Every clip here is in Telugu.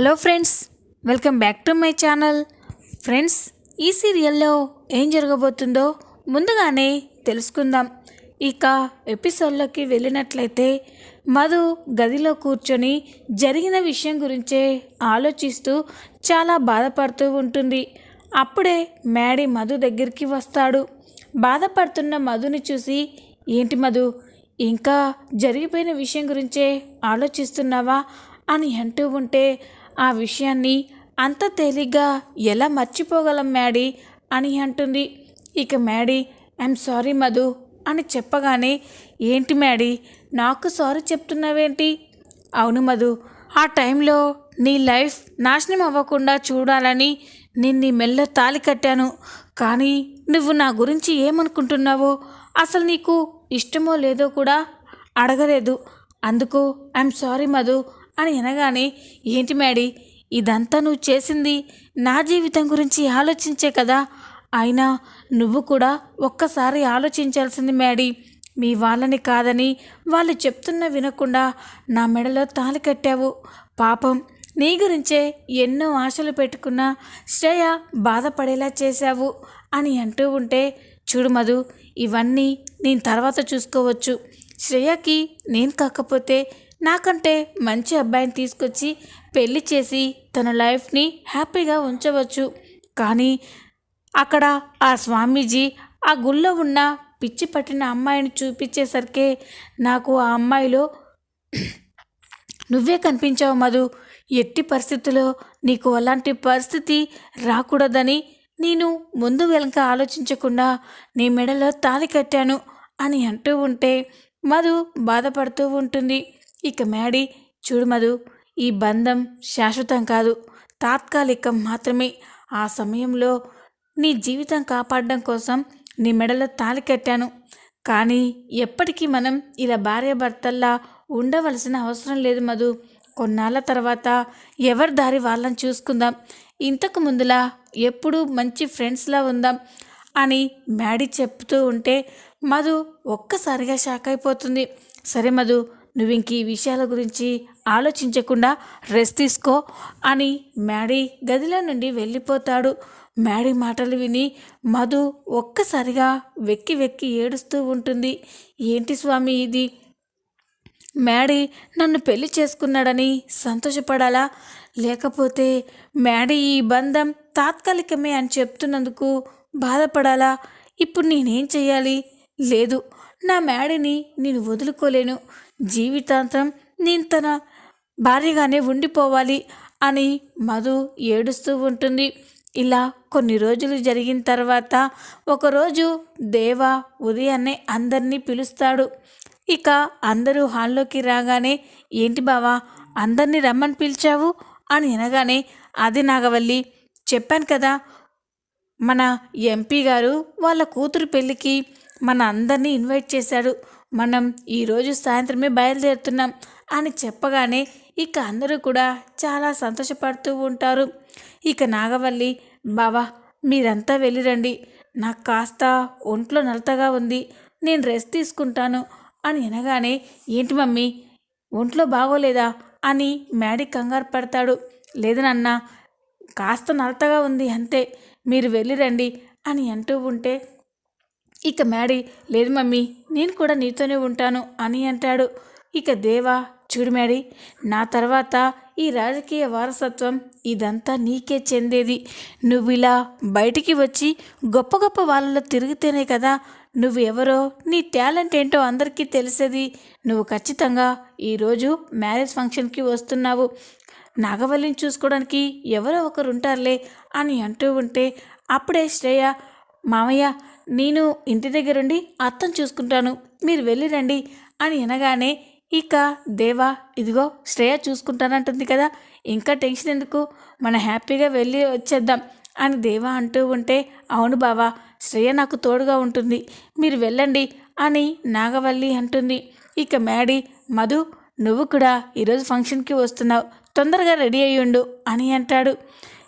Hello friends welcome back to my channel. Friends ఈ సీరియల్లో ఏం జరగబోతుందో ముందుగానే తెలుసుకుందాం. ఇక ఎపిసోడ్లోకి వెళ్ళినట్లయితే మధు గదిలో కూర్చొని జరిగిన విషయం గురించే ఆలోచిస్తూ చాలా బాధపడుతూ ఉంటుంది. అప్పుడే మ్యాడీ మధు దగ్గరికి వస్తాడు. బాధపడుతున్న మధుని చూసి ఏంటి మధు ఇంకా జరిగిపోయిన విషయం గురించే ఆలోచిస్తున్నావా? అని అంటూ ఉంటే ఆ విషయాన్ని అంత తేలిగ్గా ఎలా మర్చిపోగలం మ్యాడీ అని అంటుంది. ఇక మ్యాడీ ఐఎమ్ సారీ మధు అని చెప్పగానే ఏంటి మ్యాడీ నాకు సారీ చెప్తున్నావేంటి? అవును మధు ఆ టైంలో నీ లైఫ్ నాశనం అవ్వకుండా చూడాలని నేను నీ మెల్ల తాలి కట్టాను. కానీ నువ్వు నా గురించి ఏమనుకుంటున్నావో అసలు నీకు ఇష్టమో లేదో కూడా అడగలేదు. అందుకు ఐఎమ్ సారీ మధు అని అనగానే ఏంటి మ్యాడీ ఇదంతా నువ్వు చేసింది నా జీవితం గురించి ఆలోచించే కదా? అయినా నువ్వు కూడా ఒక్కసారి ఆలోచించాల్సింది మ్యాడీ మీ వాళ్ళని కాదని వాళ్ళు చెప్తున్న వినకుండా నా మెడలో తాలి కట్టావు. పాపం నీ గురించే ఎన్నో ఆశలు పెట్టుకున్న శ్రేయ బాధపడేలా చేశావు అని అంటూ ఉంటే చూడు మధు ఇవన్నీ నేను తర్వాత చూసుకోవచ్చు. శ్రేయకి నేను కాకపోతే నాకంటే మంచి అబ్బాయిని తీసుకొచ్చి పెళ్ళి చేసి తన లైఫ్ని హ్యాపీగా ఉంచవచ్చు. కానీ అక్కడ ఆ స్వామీజీ ఆ గుళ్ళో ఉన్న పిచ్చి పట్టిన అమ్మాయిని చూపించేసరికి నాకు ఆ అమ్మాయిలో నువ్వే కనిపించావు మధు. ఎట్టి పరిస్థితుల్లో నీకు అలాంటి పరిస్థితి రాకూడదని నేను ముందు వెనక ఆలోచించకుండా నీ మెడలో తాలి కట్టాను అని అంటూ ఉంటే మధు బాధపడుతూ ఉంటుంది. ఇక మ్యాడీ చూడు మధు ఈ బంధం శాశ్వతం కాదు. తాత్కాలికం మాత్రమే. ఆ సమయంలో నీ జీవితం కాపాడడం కోసం నీ మెడలో తాలి కట్టాను. కానీ ఎప్పటికీ మనం ఇలా భార్యాభర్తల్లా ఉండవలసిన అవసరం లేదు మధు. కొన్నాళ్ళ తర్వాత ఎవరి దారి వాళ్ళని చూసుకుందాం. ఇంతకు ముందులా ఎప్పుడూ మంచి ఫ్రెండ్స్లా ఉందాం అని మ్యాడీ చెప్తూ ఉంటే మధు ఒక్కసారిగా షాక్ అయిపోతుంది. సరే మధు నువ్వు ఇంక ఈ విషయాల గురించి ఆలోచించకుండా రెస్ట్ తీసుకో అని మ్యాడీ గదిలో నుండి వెళ్ళిపోతాడు. మ్యాడీ మాటలు విని మధు ఒక్కసారిగా వెక్కి వెక్కి ఏడుస్తూ ఉంటుంది. ఏంటి స్వామి ఇది? మ్యాడీ నన్ను పెళ్ళి చేసుకున్నాడని సంతోషపడాలా? లేకపోతే మ్యాడీ ఈ బంధం తాత్కాలికమే అని చెప్తున్నందుకు బాధపడాలా? ఇప్పుడు నేనేం చేయాలి లేదు నా మ్యాడీని నేను వదులుకోలేను. జీవితాంతం నేను తన భార్యగానే ఉండిపోవాలి అని మధు ఏడుస్తూ ఉంటుంది. ఇలా కొన్ని రోజులు జరిగిన తర్వాత ఒకరోజు దేవ ఉదయాన్నే అందరినీ పిలుస్తాడు. ఇక అందరూ హాల్లోకి రాగానే ఏంటి బావా అందరినీ రమ్మని పిలిచావు? అని అనగానే అది నాగవల్లి చెప్పాను కదా మన ఎంపీ గారు వాళ్ళ కూతురు పెళ్ళికి మన అందరినీ ఇన్వైట్ చేశాడు. మనం ఈరోజు సాయంత్రమే బయలుదేరుతున్నాం అని చెప్పగానే ఇక అందరూ కూడా చాలా సంతోషపడుతూ ఉంటారు. ఇక నాగవల్లి బావా మీరంతా వెళ్ళిరండి. నాకు కాస్త ఒంట్లో నలతగా ఉంది. నేను రెస్ట్ తీసుకుంటాను అని అనగానే ఏంటి మమ్మీ ఒంట్లో బాగోలేదా? అని మ్యాడీ కంగారు పడతాడు. లేదు నాన్న కాస్త నలతగా ఉంది అంతే. మీరు వెళ్ళిరండి అని అంటూ ఉంటే ఇక మ్యాడీ లేదు మమ్మీ నేను కూడా నీతోనే ఉంటాను అని అంటాడు. ఇక దేవా చూడు మ్యాడీ నా తర్వాత ఈ రాజకీయ వారసత్వం ఇదంతా నీకే చెందేది. నువ్వు ఇలా బయటికి వచ్చి గొప్ప గొప్ప వాళ్ళలో తిరిగితేనే కదా నువ్వు ఎవరో నీ టాలెంట్ ఏంటో అందరికీ తెలిసేది. నువ్వు ఖచ్చితంగా ఈరోజు మ్యారేజ్ ఫంక్షన్కి వస్తున్నావు. నాగవల్లిని చూసుకోవడానికి ఎవరో ఒకరు ఉంటారులే అని అంటూ ఉంటే అప్పుడే శ్రేయ మామయ్య నేను ఇంటి దగ్గరుండి అత్తం చూసుకుంటాను. మీరు వెళ్ళిరండి అని అనగానే ఇక దేవా ఇదిగో శ్రేయ చూసుకుంటానంటుంది కదా ఇంకా టెన్షన్ ఎందుకు? మన హ్యాపీగా వెళ్ళి వచ్చేద్దాం అని దేవా అంటూ ఉంటే అవును బావా శ్రేయ నాకు తోడుగా ఉంటుంది. మీరు వెళ్ళండి అని నాగవల్లి అంటుంది. ఇక మేడి మధు నువ్వు కూడా ఈరోజు ఫంక్షన్కి వస్తున్నావు. తొందరగా రెడీ అయ్యుండు అని అంటాడు.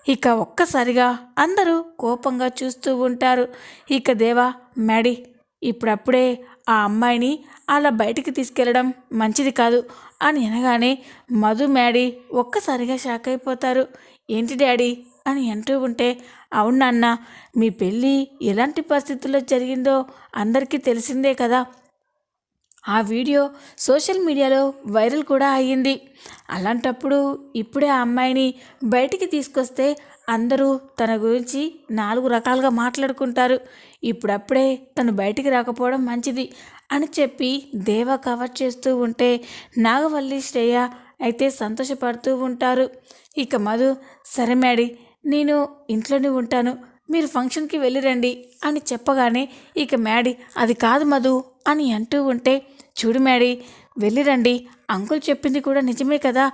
ఇక ఒక్కసారిగా అందరూ కోపంగా చూస్తూ ఉంటారు. ఇక దేవా మ్యాడీ ఇప్పుడప్పుడే ఆ అమ్మాయిని అలా బయటికి తీసుకెళ్ళడం మంచిది కాదు అని అనగానే మధు మ్యాడీ ఒక్కసారిగా షాక్ అయిపోతారు. ఏంటి డాడీ? అని అంటూ ఉంటే అవును నాన్న మీ పెళ్ళి ఎలాంటి పరిస్థితుల్లో జరిగిందో అందరికీ తెలిసిందే కదా. ఆ వీడియో సోషల్ మీడియాలో వైరల్ కూడా అయ్యింది. అలాంటప్పుడు ఇప్పుడే ఆ అమ్మాయిని బయటికి తీసుకొస్తే అందరూ తన గురించి నాలుగు రకాలుగా మాట్లాడుకుంటారు. ఇప్పుడప్పుడే తను బయటికి రాకపోవడం మంచిది అని చెప్పి దేవ కవర్ చేస్తూ ఉంటే నాగవల్లి శ్రేయ అయితే సంతోషపడుతూ ఉంటారు. ఇక మధు సరే మేడి నేను ఇంట్లోనే ఉంటాను. మీరు ఫంక్షన్కి వెళ్ళిరండి అని చెప్పగానే ఇక మ్యాడీ అది కాదు మధు అని అంటూ ఉంటే చూడు మ్యాడీ వెళ్ళిరండి అంకుల్ చెప్పింది కూడా నిజమే కదా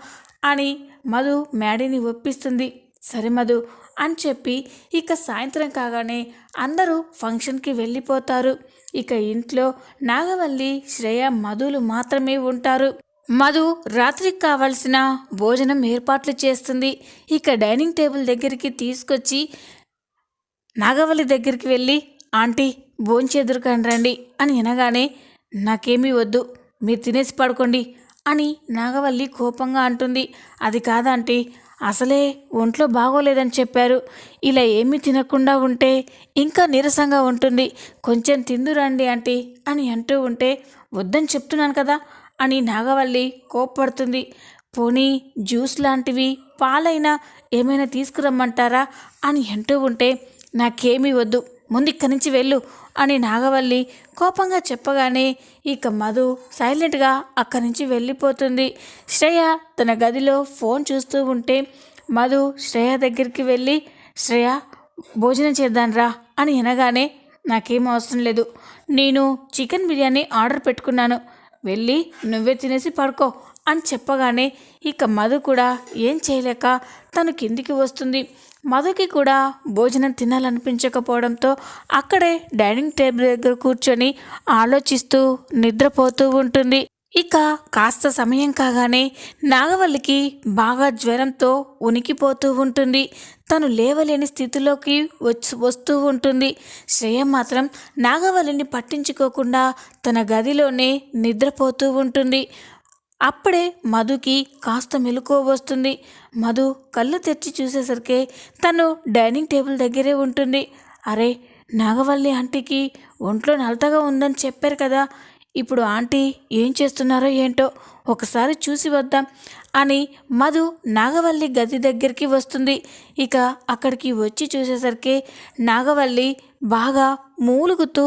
అని మధు మ్యాడీని ఒప్పిస్తుంది. సరే మధు అని చెప్పి ఇక సాయంత్రం కాగానే అందరూ ఫంక్షన్కి వెళ్ళిపోతారు. ఇక ఇంట్లో నాగవల్లి శ్రేయ మధులు మాత్రమే ఉంటారు. మధు రాత్రికి కావలసిన భోజనం ఏర్పాట్లు చేస్తుంది. ఇక డైనింగ్ టేబుల్ దగ్గరికి తీసుకొచ్చి నాగవల్లి దగ్గరికి వెళ్ళి ఆంటీ భోంచేదురుకాని రండి అని అనగానే నాకేమీ వద్దు మీరు తినేసి పడుకోండి అని నాగవల్లి కోపంగా అంటుంది. అది కాదంటీ అసలే ఒంట్లో బాగోలేదని చెప్పారు. ఇలా ఏమీ తినకుండా ఉంటే ఇంకా నీరసంగా ఉంటుంది. కొంచెం తిందురండి ఆంటీ అని అంటూ ఉంటే వద్దని చెప్తున్నాను కదా అని నాగవల్లి కోప్పడుతుంది. పోనీ జ్యూస్ లాంటివి పాలైనా ఏమైనా తీసుకురమ్మంటారా అని అంటూ ఉంటే నాకేమీ వద్దు. ముందు ఇక్కడి నుంచి వెళ్ళు అని నాగవల్లి కోపంగా చెప్పగానే ఇక మధు సైలెంట్గా అక్కడి నుంచి వెళ్ళిపోతుంది. శ్రేయ తన గదిలో ఫోన్ చూస్తూ ఉంటే మధు శ్రేయ దగ్గరికి వెళ్ళి శ్రేయ భోజనం చేద్దాన్రా అని అనగానే నాకేం అవసరం లేదు. నేను చికెన్ బిర్యానీ ఆర్డర్ పెట్టుకున్నాను. వెళ్ళి నువ్వే తినేసి పడుకో అని చెప్పగానే ఇక మధు కూడా ఏం చేయలేక తను కిందికి వస్తుంది. మధుకి కూడా భోజనం తినాలనిపించకపోవడంతో అక్కడే డైనింగ్ టేబుల్ దగ్గర కూర్చొని ఆలోచిస్తూ నిద్రపోతూ ఉంటుంది. ఇక కాస్త సమయం కాగానే నాగవల్లికి బాగా జ్వరంతో ఉనికిపోతూ ఉంటుంది. తను లేవలేని స్థితిలోకి వచ్చి వస్తూ ఉంటుంది. శ్రేయ మాత్రం నాగవల్లిని పట్టించుకోకుండా తన గదిలోనే నిద్రపోతూ ఉంటుంది. అప్పుడే మధుకి కాస్త మెలకువ వస్తుంది. మధు కళ్ళు తెరిచి చూసేసరికి తను డైనింగ్ టేబుల్ దగ్గరే ఉంటుంది. అరే నాగవల్లి ఆంటీకి ఒంట్లో నలతగా ఉందని చెప్పారు కదా. ఇప్పుడు ఆంటీ ఏం చేస్తున్నారో ఏంటో ఒకసారి చూసి వద్దాం అని మధు నాగవల్లి గది దగ్గరికి వస్తుంది. ఇక అక్కడికి వచ్చి చూసేసరికి నాగవల్లి బాగా మూలుగుతూ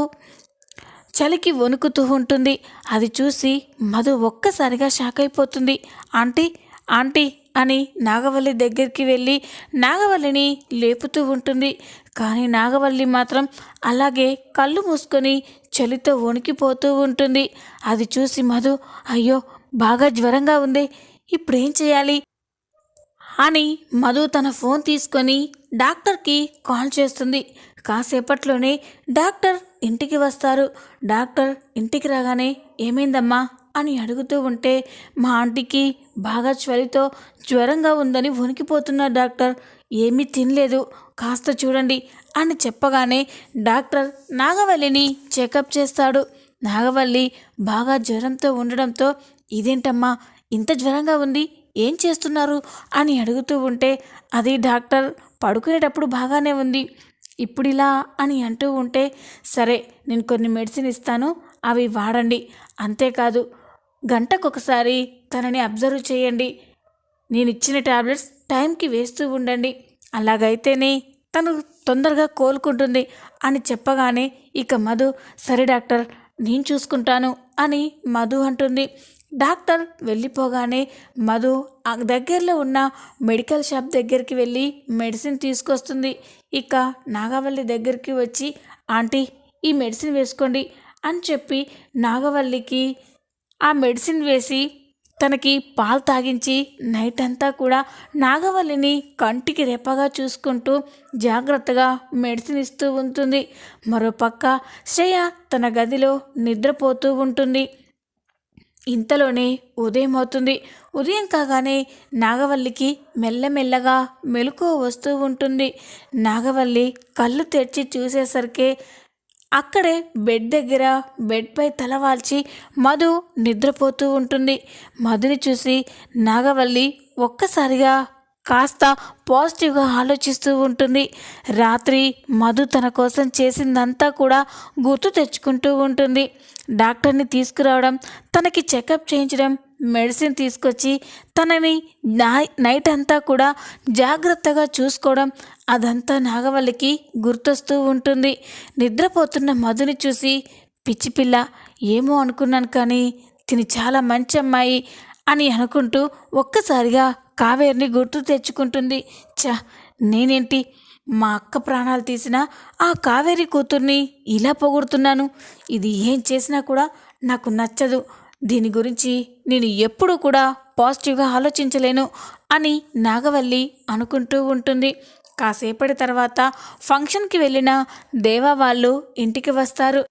చలికి వణుకుతూ ఉంటుంది. అది చూసి మధు ఒక్కసారిగా షాక్ అయిపోతుంది. ఆంటీ ఆంటీ అని నాగవల్లి దగ్గరికి వెళ్ళి నాగవల్లిని లేపుతూ ఉంటుంది. కానీ నాగవల్లి మాత్రం అలాగే కళ్ళు మూసుకొని చలితో వణికిపోతూ ఉంటుంది. అది చూసి మధు అయ్యో బాగా జ్వరంగా ఉంది. ఇప్పుడేం చేయాలి? అని మధు తన ఫోన్ తీసుకొని డాక్టర్కి కాల్ చేస్తుంది. కాసేపట్లోనే డాక్టర్ ఇంటికి వస్తారు. డాక్టర్ ఇంటికి రాగానే ఏమైందమ్మా? అని అడుగుతూ ఉంటే మా ఆంటీకి బాగా చలితో జ్వరంగా ఉందని వణికిపోతున్నారు డాక్టర్. ఏమీ తినలేదు. కాస్త చూడండి అని చెప్పగానే డాక్టర్ నాగవల్లిని చెకప్ చేస్తాడు. నాగవల్లి బాగా జ్వరంతో ఉండడంతో ఇదేంటమ్మా? ఇంత జ్వరంగా ఉంది. ఏం చేస్తున్నారు? అని అడుగుతూ ఉంటే అది డాక్టర్ పడుకునేటప్పుడు బాగానే ఉంది. ఇప్పుడు ఇలా అని అంటూ ఉంటే సరే నేను కొన్ని మెడిసిన్ ఇస్తాను అవి వాడండి. అంతేకాదు గంటకొకసారి తనని అబ్జర్వ్ చేయండి. నేను ఇచ్చిన ట్యాబ్లెట్స్ టైంకి వేస్తూ ఉండండి. అలాగైతేనే తను తొందరగా కోలుకుంటుంది అని చెప్పగానే ఇక మధు సరే డాక్టర్ నేను చూసుకుంటాను అని మధు అంటుంది. డాక్టర్ వెళ్ళిపోగానే మధు ఆ దగ్గరలో ఉన్న మెడికల్ షాప్ దగ్గరికి వెళ్ళి మెడిసిన్ తీసుకొస్తుంది. ఇక నాగవల్లి దగ్గరికి వచ్చి ఆంటీ ఈ మెడిసిన్ వేసుకోండి అని చెప్పి నాగవల్లికి ఆ మెడిసిన్ వేసి తనకి పాలు తాగించి నైట్ అంతా కూడా నాగవల్లిని కంటికి రెప్పగా చూసుకుంటూ జాగ్రత్తగా మెడిసిన్ ఇస్తూ ఉంటుంది. మరోపక్క శ్రేయ తన గదిలో నిద్రపోతూ ఉంటుంది. ఇంతలోనే ఉదయం అవుతుంది. ఉదయం కాగానే నాగవల్లికి మెల్లమెల్లగా మెలకు వస్తూ ఉంటుంది. నాగవల్లి కళ్ళు తెరిచి చూసేసరికి అక్కడే బెడ్ దగ్గర బెడ్పై తలవాల్చి మధు నిద్రపోతూ ఉంటుంది. మధుని చూసి నాగవల్లి ఒక్కసారిగా కాస్త పాజిటివ్గా ఆలోచిస్తూ ఉంటుంది. రాత్రి మధు తన కోసం చేసిందంతా కూడా గుర్తు తెచ్చుకుంటూ ఉంటుంది. డాక్టర్ని తీసుకురావడం తనకి చెకప్ చేయించడం మెడిసిన్ తీసుకొచ్చి తనని నైట్ అంతా కూడా జాగ్రత్తగా చూసుకోవడం అదంతా నాగవల్లికి గుర్తొస్తూ ఉంటుంది. నిద్రపోతున్న మధుని చూసి పిచ్చిపిల్ల ఏమో అనుకున్నాను కానీ తిని చాలా మంచి అమ్మాయి. అని అనుకుంటూ ఒక్కసారిగా కావేరిని గుర్తు తెచ్చుకుంటుంది. చ నేనేంటి? మా అక్క ప్రాణాలు తీసిన ఆ కావేరి కూతుర్ని ఇలా పొగుడుతున్నాను. ఇది ఏం చేసినా కూడా నాకు నచ్చదు. దీని గురించి నేను ఎప్పుడూ కూడా పాజిటివ్గా ఆలోచించలేను అని నాగవల్లి అనుకుంటూ ఉంటుంది. కాసేపటి తర్వాత ఫంక్షన్కి వెళ్ళిన దేవా వాళ్ళు ఇంటికి వస్తారు.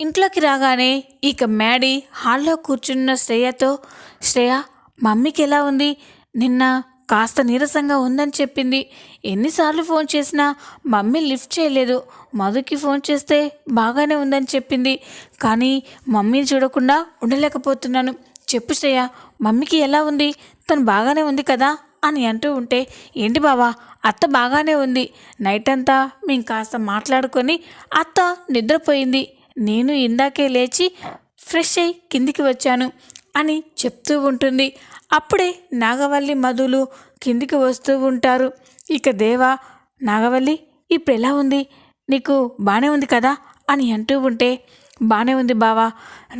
ఇంట్లోకి రాగానే ఇక మ్యాడీ హాల్లో కూర్చున్న శ్రేయతో శ్రేయ మమ్మీకి ఎలా ఉంది? నిన్న కాస్త నీరసంగా ఉందని చెప్పింది. ఎన్నిసార్లు ఫోన్ చేసినా మమ్మీ లిఫ్ట్ చేయలేదు. మధుకి ఫోన్ చేస్తే బాగానే ఉందని చెప్పింది. కానీ మమ్మీని చూడకుండా ఉండలేకపోతున్నాను. చెప్పు శ్రేయ మమ్మీకి ఎలా ఉంది? తను బాగానే ఉంది కదా? అని అంటూ ఉంటే ఏంటి బావా అత్త బాగానే ఉంది. నైట్ అంతా మేము కాస్త మాట్లాడుకొని అత్త నిద్రపోయింది. నేను ఇందాకే లేచి ఫ్రెష్ అయి కిందికి వచ్చాను అని చెప్తూ ఉంటుంది. అప్పుడే నాగవల్లి మధులు కిందికి వస్తూ ఉంటారు. ఇక దేవా నాగవల్లి ఇప్పుడు ఎలా ఉంది? నీకు బాగానే ఉంది కదా? అని అంటూ ఉంటే బాగానే ఉంది బావా.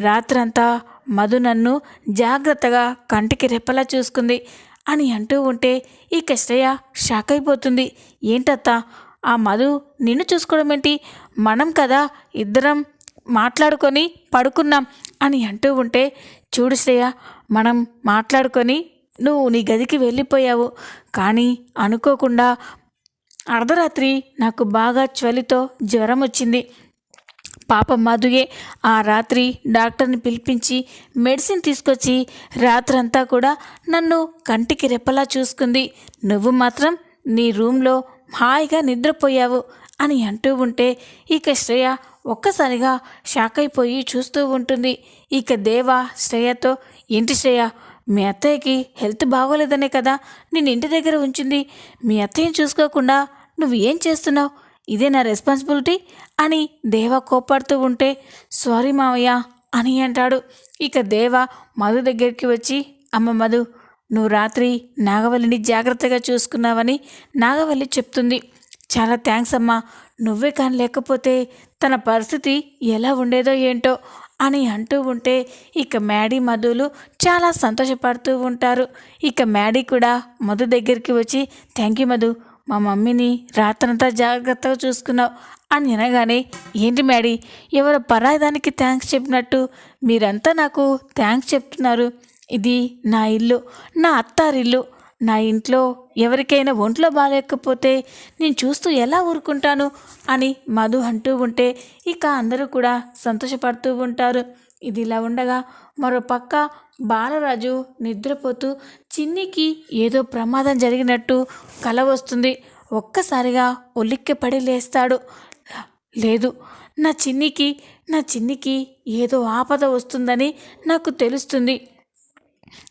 రాత్రంతా మధు నన్ను జాగ్రత్తగా కంటికి రెప్పలా చూసుకుంది అని అంటూ ఉంటే ఇక శ్రేయ షాక్ అయిపోతుంది. ఏంటత్తా ఆ మధు నిన్ను చూసుకోవడం ఏంటి మనం కదా ఇద్దరం మాట్లాడుకొని పడుకున్నాం అని అంటూ ఉంటే చూడు శ్రేయ మనం మాట్లాడుకొని నువ్వు నీ గదికి వెళ్ళిపోయావు. కానీ అనుకోకుండా అర్ధరాత్రి నాకు బాగా చలితో జ్వరం వచ్చింది. పాప మధుయే ఆ రాత్రి డాక్టర్ని పిలిపించి మెడిసిన్ తీసుకొచ్చి రాత్రంతా కూడా నన్ను కంటికి రెప్పలా చూసుకుంది. నువ్వు మాత్రం నీ రూమ్లో హాయిగా నిద్రపోయావు అని అంటూ ఉంటే ఇక శ్రేయ ఒక్కసారిగా షాక్ అయిపోయి చూస్తూ ఉంటుంది. ఇక దేవ శ్రేయతో ఏంటి శ్రేయ మీ అత్తయ్యకి హెల్త్ బాగోలేదనే కదా నేను ఇంటి దగ్గర ఉంచింది. మీ అత్తయ్యని చూసుకోకుండా నువ్వు ఏం చేస్తున్నావు? ఇదే నా రెస్పాన్సిబిలిటీ అని దేవ కోపడుతూ ఉంటే సారీ మావయ్య అని అంటాడు. ఇక దేవ మధు దగ్గరికి వచ్చి అమ్మ మధు నువ్వు రాత్రి నాగవల్లిని జాగ్రత్తగా చూసుకున్నావని నాగవల్లి చెప్తుంది. చాలా థ్యాంక్స్ అమ్మా. నువ్వే కానీ లేకపోతే తన పరిస్థితి ఎలా ఉండేదో ఏంటో అని అంటూ ఉంటే ఇక మ్యాడీ మధులు చాలా సంతోషపడుతూ ఉంటారు. ఇక మ్యాడీ కూడా మధు దగ్గరికి వచ్చి థ్యాంక్ యూ మధు మా మమ్మీని రాత్రంతా జాగ్రత్తగా చూసుకున్నావు అని అనగానే ఏంటి మ్యాడీ ఎవరో పరాయిదానికి థ్యాంక్స్ చెప్పినట్టు మీరంతా నాకు థ్యాంక్స్ చెప్తున్నారు. ఇది నా ఇల్లు నా అత్తారిల్లు. నా ఇంట్లో ఎవరికైనా ఒంట్లో బాగాలేకపోతే నేను చూస్తూ ఎలా ఊరుకుంటాను అని మధు అంటూ ఉంటే ఇక అందరూ కూడా సంతోషపడుతూ ఉంటారు. ఇది ఇలా ఉండగా మరో పక్క బాలరాజు నిద్రపోతూ చిన్నికి ఏదో ప్రమాదం జరిగినట్టు కల వస్తుంది. ఒక్కసారిగా ఒలిక్కిపడి లేస్తాడు. లేదు నా చిన్నికి నా చిన్నికి ఏదో ఆపద వస్తుందని నాకు తెలుస్తుంది.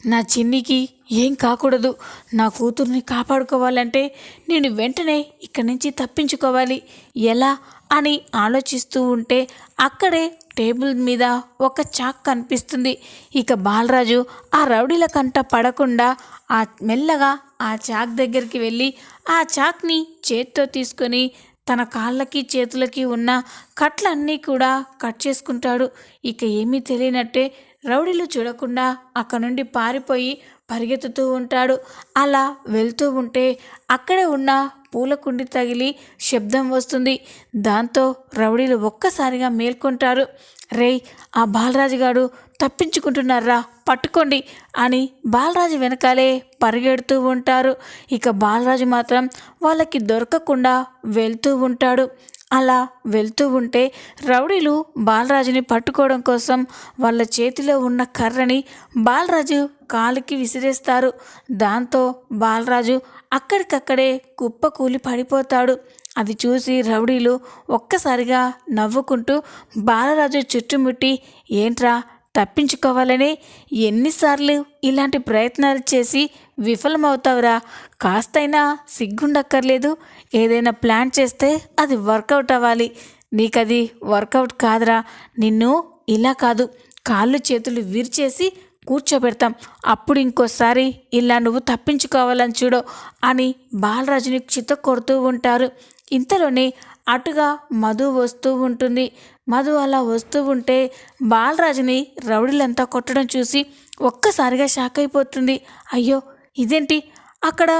నా చిన్నికి ఏం కాకూడదు. నా కూతుర్ని కాపాడుకోవాలంటే నేను వెంటనే ఇక్కడి నుంచి తప్పించుకోవాలి. ఎలా అని ఆలోచిస్తూ ఉంటే అక్కడే టేబుల్ మీద ఒక చాక్ కనిపిస్తుంది. ఇక బాలరాజు ఆ రౌడీల కంట పడకుండా ఆ మెల్లగా ఆ చాక్ దగ్గరికి వెళ్ళి ఆ చాక్ని చేత్తో తీసుకొని తన కాళ్ళకి చేతులకి ఉన్న కట్లన్నీ కూడా కట్ చేసుకుంటాడు. ఇక ఏమీ తెలియనట్టే రౌడీలు చూడకుండా అక్కడ నుండి పారిపోయి పరిగెత్తుతూ ఉంటాడు. అలా వెళ్తూ ఉంటే అక్కడే ఉన్న పూల కుండి తగిలి శబ్దం వస్తుంది. దాంతో రౌడీలు ఒక్కసారిగా మేల్కొంటారు. రేయ్ ఆ బాలరాజు గారు తప్పించుకుంటున్నారా? పట్టుకోండి అని బాలరాజు వెనకాలే పరిగెడుతూ ఉంటారు. ఇక బాలరాజు మాత్రం వాళ్ళకి దొరకకుండా వెళ్తూ ఉంటాడు. అలా వెళ్తూ ఉంటే రౌడీలు బాలరాజుని పట్టుకోవడం కోసం వాళ్ళ చేతిలో ఉన్న కర్రని బాలరాజు కాలికి విసిరేస్తారు. దాంతో బాలరాజు అక్కడికక్కడే కుప్ప కూలి పడిపోతాడు. అది చూసి రౌడీలు ఒక్కసారిగా నవ్వుకుంటూ బాలరాజు చుట్టుముట్టి ఏంట్రా తప్పించుకోవాలని ఎన్నిసార్లు ఇలాంటి ప్రయత్నాలు చేసి విఫలమవుతావురా. కాస్తైనా సిగ్గుండక్కర్లేదు. ఏదైనా ప్లాన్ చేస్తే అది వర్కౌట్ అవ్వాలి. నీకది వర్కౌట్ కాదురా. నిన్ను ఇలా కాదు. కాళ్ళు చేతులు విరిచేసి కూర్చోబెడతాం. అప్పుడు ఇంకోసారి ఇలా నువ్వు తప్పించుకోవాలని చూడు అని బాలరాజుని చిత్త కొడుతూ ఉంటారు. ఇంతలోనే అటుగా మధు వస్తూ ఉంటుంది. మధు అలా వస్తూ ఉంటే బాలరాజుని రౌడీలంతా కొట్టడం చూసి ఒక్కసారిగా షాక్ అయిపోతుంది. అయ్యో ఇదేంటి? అక్కడ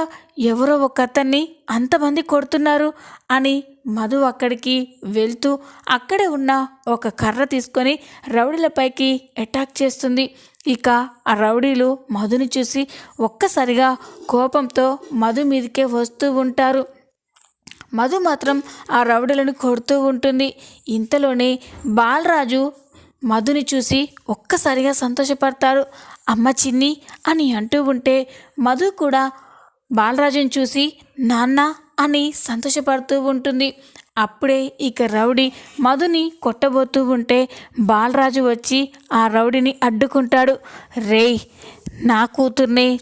ఎవరో ఒక అతన్ని అంతమంది కొడుతున్నారు అని మధు అక్కడికి వెళ్తూ అక్కడే ఉన్న ఒక కర్ర తీసుకొని రౌడీలపైకి అటాక్ చేస్తుంది. ఇక ఆ రౌడీలు మధుని చూసి ఒక్కసారిగా కోపంతో మధు మీదకే వస్తూ ఉంటారు. మధు మాత్రం ఆ రౌడీలను కొడుతూ ఉంటుంది. ఇంతలోనే బాలరాజు మధుని చూసి ఒక్కసారిగా సంతోషపడతారు. అమ్మ చిన్ని అని అంటూ ఉంటే మధు కూడా బాలరాజుని చూసి నాన్న అని సంతోషపడుతూ ఉంటుంది. అప్పుడే ఇక రౌడీ మధుని కొట్టబోతూ ఉంటే బాలరాజు వచ్చి ఆ రౌడీని అడ్డుకుంటాడు. రేయ్ నా కూతుర్నే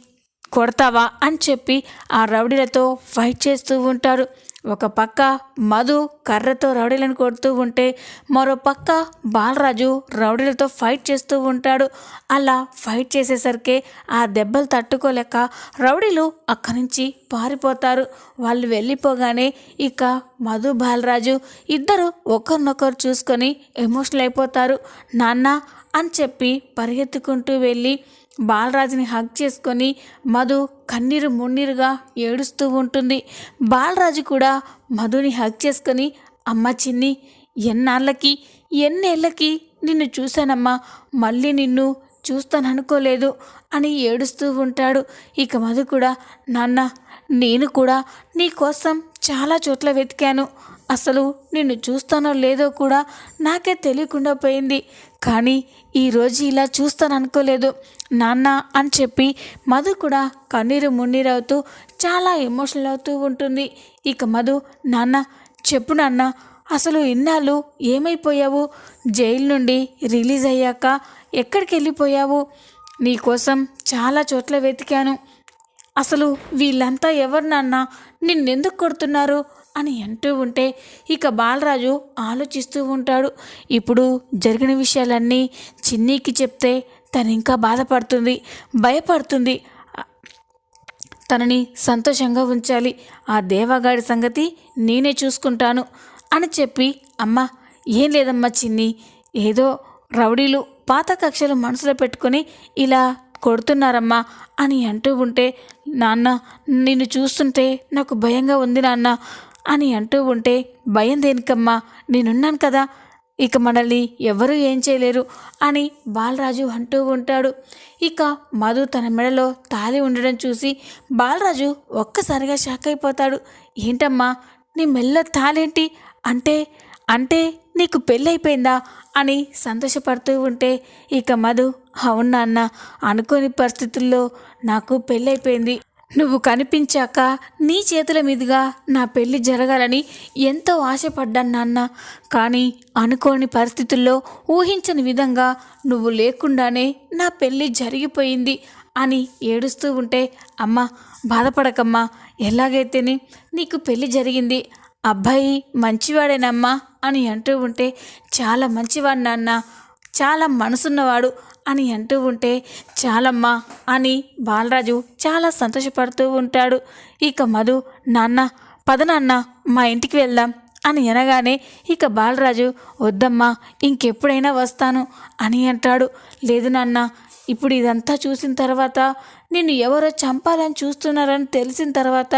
కొడతావా? అని చెప్పి ఆ రౌడీలతో ఫైట్ చేస్తూ ఉంటారు. ఒక పక్క మధు కర్రతో రౌడీలను కొడుతూ ఉంటే మరో పక్క బాలరాజు రౌడీలతో ఫైట్ చేస్తూ ఉంటాడు. అలా ఫైట్ చేసేసరికి ఆ దెబ్బలు తట్టుకోలేక రౌడీలు అక్కడి నుంచి పారిపోతారు. వాళ్ళు వెళ్ళిపోగానే ఇక మధు బాలరాజు ఇద్దరు ఒకరినొకరు చూసుకొని ఎమోషనల్ అయిపోతారు. నాన్న అని చెప్పి పరిగెత్తుకుంటూ వెళ్ళి బాలరాజుని హగ్ చేసుకొని మధు కన్నీరు మున్నీరుగా ఏడుస్తూ ఉంటుంది. బాలరాజు కూడా మధుని హగ్ చేసుకొని అమ్మ చిన్ని ఎన్నాళ్ళకి ఎన్నేళ్ళకి నిన్ను చూశానమ్మా మళ్ళీ నిన్ను చూస్తాననుకోలేదు అని ఏడుస్తూ ఉంటాడు. ఇక మధు కూడా నాన్న నేను కూడా నీ కోసం చాలా చోట్ల వెతికాను. అసలు నిన్ను చూస్తానో లేదో కూడా నాకే తెలియకుండా పోయింది. కానీ ఈరోజు ఇలా చూస్తాను అనుకోలేదు నాన్న అని చెప్పి మధు కూడా కన్నీరు మున్నీరవుతూ చాలా ఎమోషనల్ అవుతూ ఉంటుంది. ఇక మధు నాన్న చెప్పు నాన్న అసలు ఇన్నాళ్ళు ఏమైపోయావు? జైలు నుండి రిలీజ్ అయ్యాక ఎక్కడికి వెళ్ళిపోయావు? నీకోసం చాలా చోట్ల వెతికాను. అసలు వీళ్ళంతా ఎవరు నాన్న? నిన్నెందుకు కొడుతున్నారు? అని అంటూ ఉంటే ఇక బాలరాజు ఆలోచిస్తూ ఉంటాడు. ఇప్పుడు జరిగిన విషయాలన్నీ చిన్నీకి చెప్తే తను ఇంకా బాధపడుతుంది భయపడుతుంది. తనని సంతోషంగా ఉంచాలి. ఆ దేవగాడి సంగతి నేనే చూసుకుంటాను అని చెప్పి అమ్మ ఏం లేదమ్మా చిన్ని ఏదో రౌడీలు పాత కక్షలు మనసులో పెట్టుకొని ఇలా కొడుతున్నారమ్మా అని అంటూ ఉంటే నాన్న నిన్ను చూస్తుంటే నాకు భయంగా ఉంది నాన్న. అని అంటూ ఉంటే భయం దేనికమ్మా? నేనున్నాను కదా. ఇక మనల్ని ఎవరూ ఏం చేయలేరు అని బాలరాజు అంటూ ఉంటాడు. ఇక మధు తన మెడలో తాలి ఉండడం చూసి బాలరాజు ఒక్కసారిగా షాక్ అయిపోతాడు. ఏంటమ్మా? నీ మెల్ల తాలేంటి? అంటే అంటే నీకు పెళ్ళైపోయిందా? అని సంతోషపడుతూ ఉంటే ఇక మధు అవునా అన్న? అనుకోని పరిస్థితుల్లో నాకు పెళ్ళైపోయింది. నువ్వు కనిపించాక నీ చేతుల మీదుగా నా పెళ్ళి జరగాలని ఎంతో ఆశపడ్డాను నాన్న. కానీ అనుకోని పరిస్థితుల్లో ఊహించని విధంగా నువ్వు లేకుండానే నా పెళ్ళి జరిగిపోయింది అని ఏడుస్తూ ఉంటే అమ్మ బాధపడకమ్మా. ఎలాగైతేనే నీకు పెళ్ళి జరిగింది. అబ్బాయి మంచివాడేనమ్మా అని అంటూ ఉంటే చాలా మంచివాడు నాన్న. చాలా మనసున్నవాడు. అని అంటూ ఉంటే చాలమ్మా అని బాలరాజు చాలా సంతోషపడుతూ ఉంటాడు. ఇక మధు నాన్న పద నాన్న మా ఇంటికి వెళ్దాం అని అనగానే ఇక బాలరాజు వద్దమ్మా ఇంకెప్పుడైనా వస్తాను అని అంటాడు. లేదు నాన్న ఇప్పుడు ఇదంతా చూసిన తర్వాత నిన్ను ఎవరో చంపాలని చూస్తున్నారని తెలిసిన తర్వాత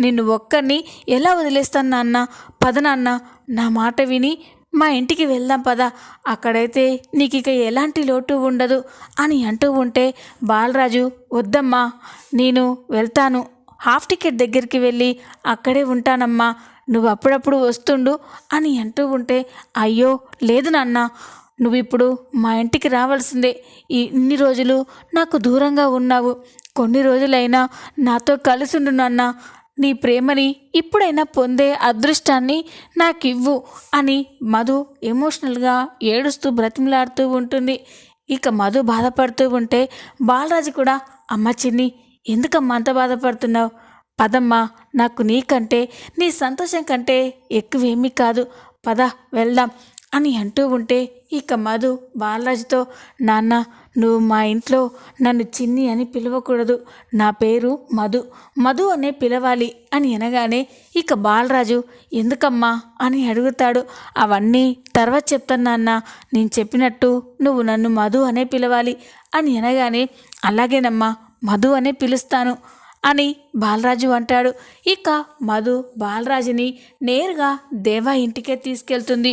నిన్ను ఒక్కరిని ఎలా వదిలేస్తాను నాన్న? పద నాన్న నా మాట విని మా ఇంటికి వెళ్దాం పదా. అక్కడైతే నీకు ఇక ఎలాంటి లోటు ఉండదు అని అంటూ ఉంటే బాలరాజు వద్దమ్మా నేను వెళ్తాను. హాఫ్ టికెట్ దగ్గరికి వెళ్ళి అక్కడే ఉంటానమ్మా. నువ్వు అప్పుడప్పుడు వస్తుండు అని అంటూ ఉంటే అయ్యో లేదు నాన్న. నువ్విప్పుడు మా ఇంటికి రావాల్సిందే. ఈ ఇన్ని రోజులు నాకు దూరంగా ఉన్నావు. కొన్ని రోజులైనా నాతో కలిసి నాన్న. నీ ప్రేమని ఇప్పుడైనా పొందే అదృష్టాన్ని నాకివ్వు అని మధు ఎమోషనల్గా ఏడుస్తూ బ్రతిమలాడుతూ ఉంటుంది. ఇక మధు బాధపడుతూ ఉంటే బాలరాజు కూడా అమ్మ చిన్ని ఎందుకమ్మా అంత బాధపడుతున్నావు? పదమ్మా నాకు నీకంటే నీ సంతోషం కంటే ఎక్కువేమీ కాదు. పద వెళ్దాం. అని అంటూ ఉంటే ఇక మధు బాలరాజుతో నాన్న నువ్వు మా ఇంట్లో నన్ను చిన్ని అని పిలవకూడదు. నా పేరు మధు. మధు అనే పిలవాలి అని అనగానే ఇక బాలరాజు ఎందుకమ్మా? అని అడుగుతాడు. అవన్నీ తర్వాత చెప్తాను నాన్న. నేను చెప్పినట్టు నువ్వు నన్ను మధు అనే పిలవాలి అని అనగానే అలాగేనమ్మా మధు అనే పిలుస్తాను అని బాలరాజు అంటాడు. ఇక మధు బాలరాజుని నేరుగా దేవా ఇంటికే తీసుకెళ్తుంది.